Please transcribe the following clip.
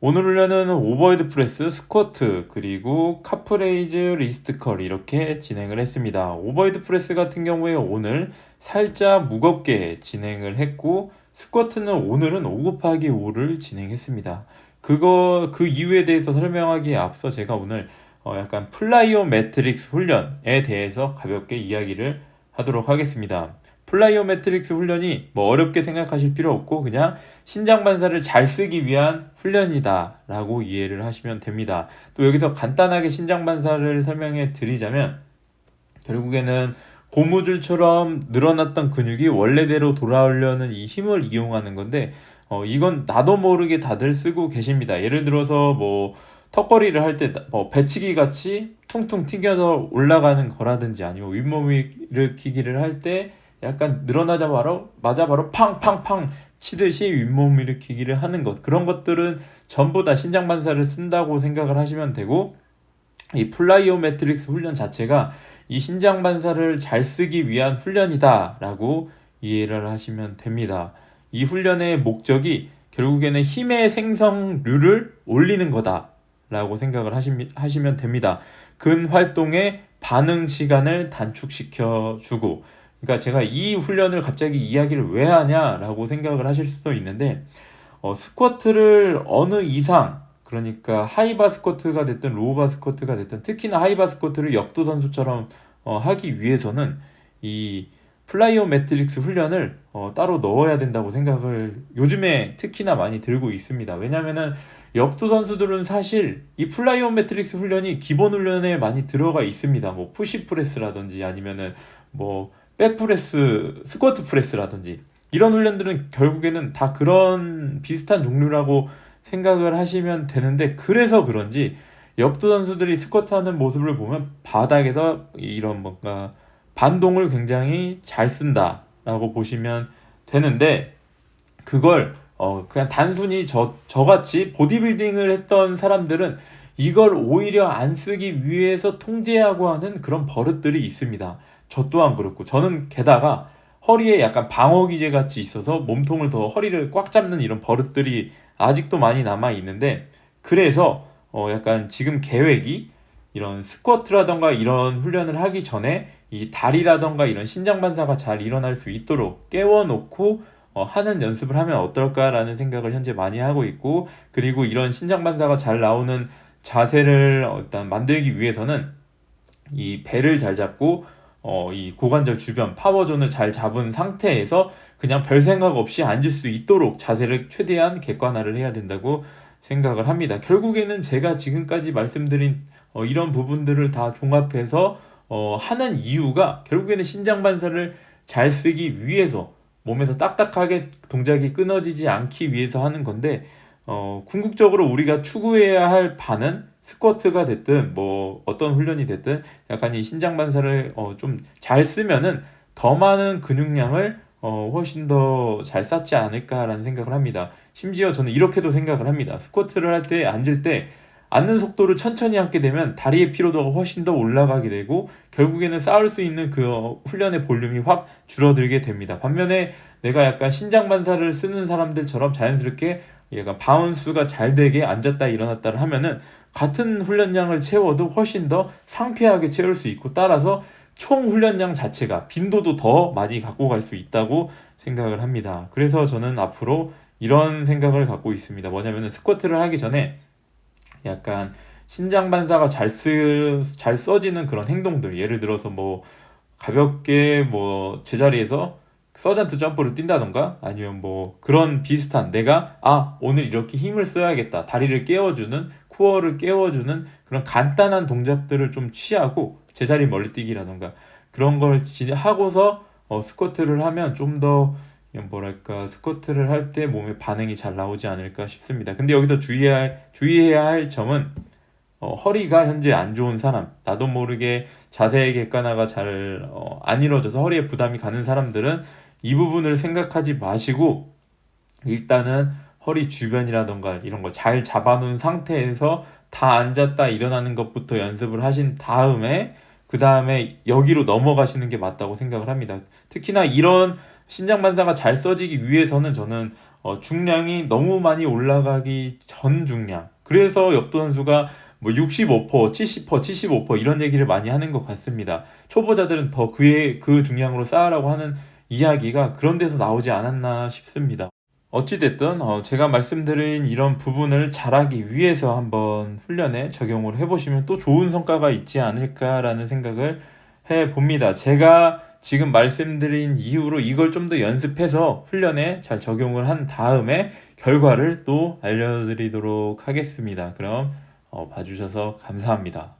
오늘 훈련은 오버헤드 프레스, 스쿼트, 그리고 카프레이즈, 리스트컬 이렇게 진행을 했습니다. 오버헤드 프레스 같은 경우에 오늘 살짝 무겁게 진행을 했고 스쿼트는 오늘은 5 곱하기 5를 진행했습니다. 그거 그 이유에 대해서 설명하기에 앞서 제가 오늘 어 약간 플라이오 매트릭스 훈련에 대해서 가볍게 이야기를 하도록 하겠습니다. 플라이오 매트릭스 훈련이 뭐 어렵게 생각하실 필요 없고 그냥 신장 반사를 잘 쓰기 위한 훈련이다라고 이해를 하시면 됩니다. 또 여기서 간단하게 신장 반사를 설명해 드리자면 결국에는 고무줄처럼 늘어났던 근육이 원래대로 돌아오려는 이 힘을 이용하는 건데 어 이건 나도 모르게 다들 쓰고 계십니다. 예를 들어서 뭐 턱걸이를 할 때 뭐 배치기 같이 퉁퉁 튕겨서 올라가는 거라든지 아니면 윗몸 일으키기를 할때 약간 늘어나자 바로 맞아 바로 팡팡팡 치듯이 윗몸 일으키기를 하는 것 그런 것들은 전부 다 신장 반사를 쓴다고 생각을 하시면 되고 이 플라이오 매트릭스 훈련 자체가 이 신장 반사를 잘 쓰기 위한 훈련이다라고 이해를 하시면 됩니다. 이 훈련의 목적이 결국에는 힘의 생성률을 올리는 거다라고 생각을 하시면 됩니다. 근 활동의 반응 시간을 단축시켜 주고 그러니까 제가 이 훈련을 갑자기 이야기를 왜 하냐라고 생각을 하실 수도 있는데 어, 스쿼트를 어느 이상 그러니까 하이바 스쿼트가 됐든 로우바 스쿼트가 됐든 특히나 하이바 스쿼트를 역도 선수처럼 어, 하기 위해서는 이 플라이오 매트릭스 훈련을 어, 따로 넣어야 된다고 생각을 요즘에 특히나 많이 들고 있습니다. 왜냐면은 역도 선수들은 사실 이 플라이오 매트릭스 훈련이 기본 훈련에 많이 들어가 있습니다. 뭐 푸시 프레스라든지 아니면은 뭐 백프레스, 스쿼트 프레스라든지 이런 훈련들은 결국에는 다 그런 비슷한 종류라고 생각을 하시면 되는데 그래서 그런지 역도 선수들이 스쿼트 하는 모습을 보면 바닥에서 이런 뭔가 반동을 굉장히 잘 쓴다라고 보시면 되는데 그걸 어 그냥 단순히 저 저같이 보디빌딩을 했던 사람들은 이걸 오히려 안 쓰기 위해서 통제하고 하는 그런 버릇들이 있습니다. 저 또한 그렇고 저는 게다가 허리에 약간 방어 기제 같이 있어서 몸통을 더 허리를 꽉 잡는 이런 버릇들이 아직도 많이 남아 있는데 그래서 어 약간 지금 계획이 이런 스쿼트라던가 이런 훈련을 하기 전에 이 다리라던가 이런 신장 반사가 잘 일어날 수 있도록 깨워 놓고 어 하는 연습을 하면 어떨까라는 생각을 현재 많이 하고 있고 그리고 이런 신장 반사가 잘 나오는 자세를 일단 만들기 위해서는 이 배를 잘 잡고 어, 이 고관절 주변 파워존을 잘 잡은 상태에서 그냥 별 생각 없이 앉을 수 있도록 자세를 최대한 객관화를 해야 된다고 생각을 합니다. 결국에는 제가 지금까지 말씀드린 어, 이런 부분들을 다 종합해서 어, 하는 이유가 결국에는 신장 반사를 잘 쓰기 위해서 몸에서 딱딱하게 동작이 끊어지지 않기 위해서 하는 건데 어, 궁극적으로 우리가 추구해야 할 바는 스쿼트가 됐든 뭐 어떤 훈련이 됐든 약간 이 신장 반사를 어, 좀 잘 쓰면은 더 많은 근육량을 어, 훨씬 더 잘 쌓지 않을까라는 생각을 합니다. 심지어 저는 이렇게도 생각을 합니다. 스쿼트를 할 때 앉을 때 앉는 속도를 천천히 앉게 되면 다리의 피로도가 훨씬 더 올라가게 되고 결국에는 쌓을 수 있는 그 어, 훈련의 볼륨이 확 줄어들게 됩니다. 반면에 내가 약간 신장 반사를 쓰는 사람들처럼 자연스럽게 약간 바운스가 잘 되게 앉았다 일어났다를 하면은 같은 훈련량을 채워도 훨씬 더 상쾌하게 채울 수 있고 따라서 총 훈련량 자체가 빈도도 더 많이 갖고 갈 수 있다고 생각을 합니다. 그래서 저는 앞으로 이런 생각을 갖고 있습니다. 뭐냐면은 스쿼트를 하기 전에 약간 신장 반사가 잘 쓰, 잘 써지는 그런 행동들. 예를 들어서 뭐 가볍게 뭐 제자리에서 서전트 점프를 뛴다던가 아니면 뭐 그런 비슷한 내가 아 오늘 이렇게 힘을 써야겠다 다리를 깨워주는 코어를 깨워주는 그런 간단한 동작들을 좀 취하고 제자리 멀리뛰기라던가 그런 걸 하고서 어, 스쿼트를 하면 좀 더 뭐랄까 스쿼트를 할 때 몸의 반응이 잘 나오지 않을까 싶습니다. 근데 여기서 주의해야 주의해야 할 점은 어, 허리가 현재 안 좋은 사람, 나도 모르게 자세의 객관화가 잘안 어, 이루어져서 허리에 부담이 가는 사람들은 이 부분을 생각하지 마시고 일단은 허리 주변이라던가 이런 거 잘 잡아놓은 상태에서 다 앉았다 일어나는 것부터 연습을 하신 다음에 그 다음에 여기로 넘어가시는 게 맞다고 생각을 합니다. 특히나 이런 신장 반사가 잘 써지기 위해서는 저는 어, 중량이 너무 많이 올라가기 전 중량. 그래서 엽도 선수가 뭐 65%, 70%, 75% 이런 얘기를 많이 하는 것 같습니다. 초보자들은 더 그의 그 중량으로 쌓으라고 하는 이야기가 그런 데서 나오지 않았나 싶습니다. 어찌됐든 어, 제가 말씀드린 이런 부분을 잘하기 위해서 한번 훈련에 적용을 해보시면 또 좋은 성과가 있지 않을까라는 생각을 해봅니다. 제가 지금 말씀드린 이후로 이걸 좀 더 연습해서 훈련에 잘 적용을 한 다음에 결과를 또 알려드리도록 하겠습니다. 그럼 어, 봐주셔서 감사합니다.